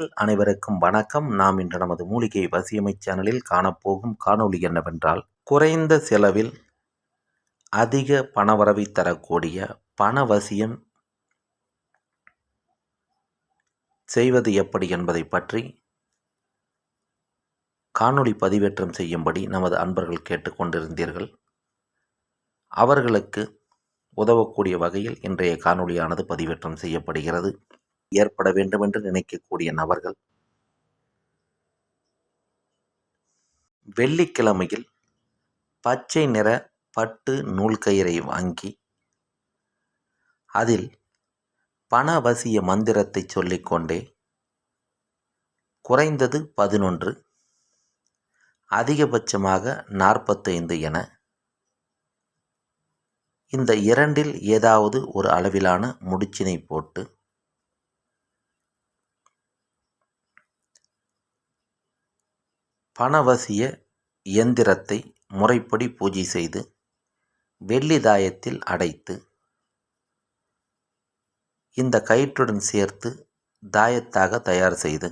அனைவருக்கும் வணக்கம். நாம் இன்று நமது மூலிகை வசியமை சேனலில் காணப்போகும் காணொளி என்னவென்றால் குறைந்த செலவில் அதிக பணவரவை தரக்கூடிய பணவசியம் செய்வது எப்படி என்பதை பற்றி காணொளி பதிவேற்றம் செய்யும்படி நமது அன்பர்கள் கேட்டுக்கொண்டிருந்தீர்கள் அவர்களுக்கு உதவக்கூடிய வகையில் இன்றைய காணொளியானது பதிவேற்றம் செய்யப்படுகிறது. ஏற்பட வேண்டும் என்று நினைக்கக்கூடிய நபர்கள் வெள்ளிக்கிழமையில் பச்சை நிற பட்டு நூல்கயிறை வாங்கி அதில் பணவசிய மந்திரத்தை சொல்லிக்கொண்டே குறைந்தது பதினொன்று அதிகபட்சமாக நாற்பத்தைந்து என இந்த இரண்டில் ஏதாவது ஒரு அளவிலான முடிச்சினை போட்டு பணவசிய இயந்திரத்தை முறைப்படி பூஜை செய்து வெள்ளி தாயத்தில் அடைத்து இந்த கயிற்றுடன் சேர்த்து தாயத்தாக தயார் செய்து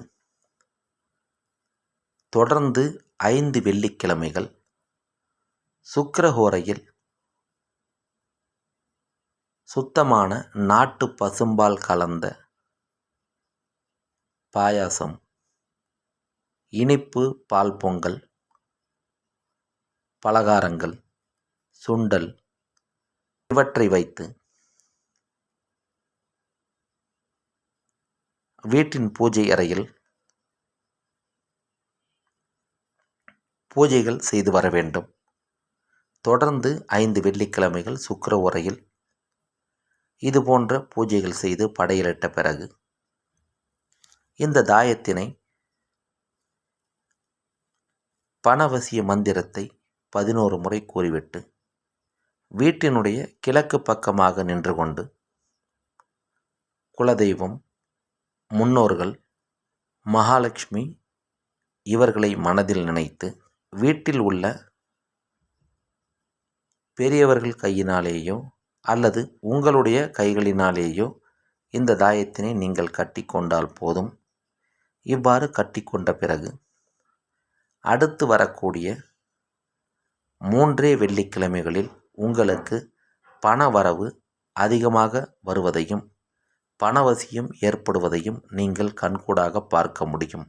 தொடர்ந்து ஐந்து வெள்ளிக்கிழமைகள் சுக்கரஹோரையில் சுத்தமான நாட்டு பசும்பால் கலந்த பாயாசம் இனிப்பு பால் பொங்கல் பலகாரங்கள் சுண்டல் இவற்றை வைத்து வீட்டின் பூஜை அறையில் பூஜைகள் செய்து வர வேண்டும். தொடர்ந்து ஐந்து வெள்ளிக்கிழமைகள் சுக்கர உரையில் இது போன்ற பூஜைகள் செய்து படையலிட்ட பிறகு இந்த தாயத்தினை பணவசிய மந்திரத்தை பதினோரு முறை கூறிவிட்டு வீட்டினுடைய கிழக்கு பக்கமாக நின்று கொண்டு குலதெய்வம் முன்னோர்கள் மகாலட்சுமி இவர்களை மனதில் நினைத்து வீட்டில் உள்ள பெரியவர்கள் கையினாலேயோ அல்லது உங்களுடைய கைகளினாலேயோ இந்த தாயத்தினை நீங்கள் கட்டி கொண்டால் போதும். இவ்வாறு கட்டி கொண்ட பிறகு அடுத்து வரக்கூடிய மூன்றே வெள்ளிக்கிழமைகளில் உங்களுக்கு பண வரவு அதிகமாக வருவதையும் பணவசியம் ஏற்படுவதையும் நீங்கள் கண்கூடாக பார்க்க முடியும்.